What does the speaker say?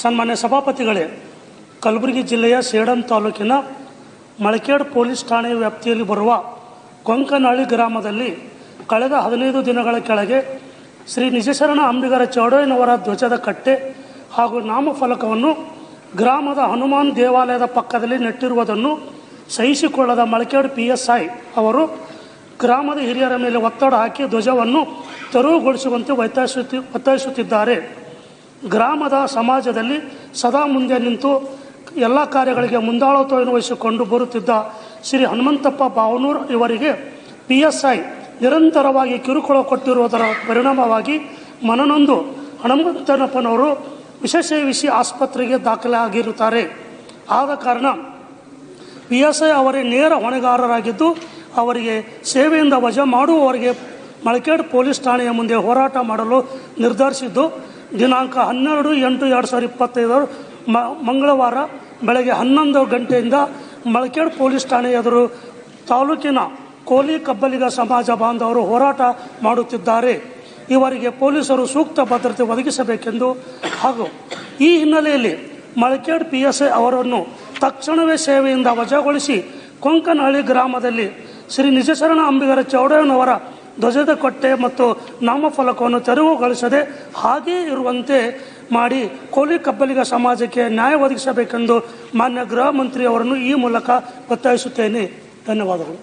ಸನ್ಮಾನ್ಯ ಸಭಾಪತಿಗಳೇ, ಕಲಬುರಗಿ ಜಿಲ್ಲೆಯ ಸೇಡಂ ತಾಲೂಕಿನ ಮಳಕೇಡ್ ಪೊಲೀಸ್ ಠಾಣೆ ವ್ಯಾಪ್ತಿಯಲ್ಲಿ ಬರುವ ಕೊಂಕನಹಳ್ಳಿ ಗ್ರಾಮದಲ್ಲಿ ಕಳೆದ ಹದಿನೈದು ದಿನಗಳ ಕೆಳಗೆ ಶ್ರೀ ನಿಜಶರಣ ಅಂಬಿಗರ ಚೌಡಯ್ಯನವರ ಧ್ವಜದ ಕಟ್ಟೆ ಹಾಗೂ ನಾಮಫಲಕವನ್ನು ಗ್ರಾಮದ ಹನುಮಾನ್ ದೇವಾಲಯದ ಪಕ್ಕದಲ್ಲಿ ನೆಟ್ಟಿರುವುದನ್ನು ಸಹಿಸಿಕೊಳ್ಳದ ಮಳಕೇಡ್ ಪಿ ಎಸ್ ಐ ಅವರು ಗ್ರಾಮದ ಹಿರಿಯರ ಮೇಲೆ ಒತ್ತಡ ಹಾಕಿ ಧ್ವಜವನ್ನು ತೆರವುಗೊಳಿಸುವಂತೆ ಒತ್ತಾಯಿಸುತ್ತಿ ಒತ್ತಾಯಿಸುತ್ತಿದ್ದಾರೆ. ಗ್ರಾಮದ ಸಮಾಜದಲ್ಲಿ ಸದಾ ಮುಂದೆ ನಿಂತು ಎಲ್ಲ ಕಾರ್ಯಗಳಿಗೆ ಮುಂದಾಳತ್ವವನ್ನು ವಹಿಸಿಕೊಂಡು ಬರುತ್ತಿದ್ದ ಶ್ರೀ ಹನುಮಂತಪ್ಪ ಬಾವನೂರ್ ಇವರಿಗೆ ಪಿ ಎಸ್ ಐ ನಿರಂತರವಾಗಿ ಕಿರುಕುಳ ಕೊಟ್ಟಿರುವುದರ ಪರಿಣಾಮವಾಗಿ ಮನನೊಂದು ಹನುಮಂತನಪ್ಪನವರು ವಿಶೇಷ ಆಸ್ಪತ್ರೆಗೆ ದಾಖಲೆ ಆಗಿರುತ್ತಾರೆ ಆದ ಕಾರಣ ಪಿ ಎಸ್ ಐ ಅವರೇ ನೇರ ಹೊಣೆಗಾರರಾಗಿದ್ದು ಅವರಿಗೆ ಸೇವೆಯಿಂದ ವಜಾ ಮಾಡುವವರಿಗೆ ಮಳಕೇಡ್ ಪೊಲೀಸ್ ಠಾಣೆಯ ಮುಂದೆ ಹೋರಾಟ ಮಾಡಲು ನಿರ್ಧರಿಸಿದ್ದು ದಿನಾಂಕ ಹನ್ನೆರಡು, ಎಂಟು, ಎರಡು ಸಾವಿರದ ಇಪ್ಪತ್ತೈದರ ಮ, ಮಂಗಳವಾರ ಬೆಳಗ್ಗೆ ಹನ್ನೊಂದು ಗಂಟೆಯಿಂದ ಮಳಕೇಡ್ ಪೊಲೀಸ್ ಠಾಣೆ ಎದುರು ತಾಲೂಕಿನ ಕೋಲಿ ಕಬ್ಬಲಿಗ ಸಮಾಜ ಬಾಂಧವರು ಹೋರಾಟ ಮಾಡುತ್ತಿದ್ದಾರೆ. ಇವರಿಗೆ ಪೊಲೀಸರು ಸೂಕ್ತ ಭದ್ರತೆ ಒದಗಿಸಬೇಕೆಂದು ಹಾಗೂ ಈ ಹಿನ್ನೆಲೆಯಲ್ಲಿ ಮಳಕೇಡ್ ಪಿ ಎಸ್ ಐ ಅವರನ್ನು ತಕ್ಷಣವೇ ಸೇವೆಯಿಂದ ವಜಾಗೊಳಿಸಿ ಕೊಂಕನಹಳ್ಳಿ ಗ್ರಾಮದಲ್ಲಿ ಶ್ರೀ ನಿಜಶರಣ ಅಂಬಿಗರ ಚೌಡಯ್ಯನವರ ಧ್ವಜದ ಕೊಟ್ಟೆ ಮತ್ತು ನಾಮಫಲಕವನ್ನು ತೆರವುಗೊಳಿಸದೆ ಹಾಗೇ ಇರುವಂತೆ ಮಾಡಿ ಕೋಲಿ ಕಬ್ಬಲಿಗ ಸಮಾಜಕ್ಕೆ ನ್ಯಾಯ ಒದಗಿಸಬೇಕೆಂದು ಮಾನ್ಯ ಗೃಹ ಮಂತ್ರಿ ಅವರನ್ನು ಈ ಮೂಲಕ ಒತ್ತಾಯಿಸುತ್ತೇನೆ. ಧನ್ಯವಾದಗಳು.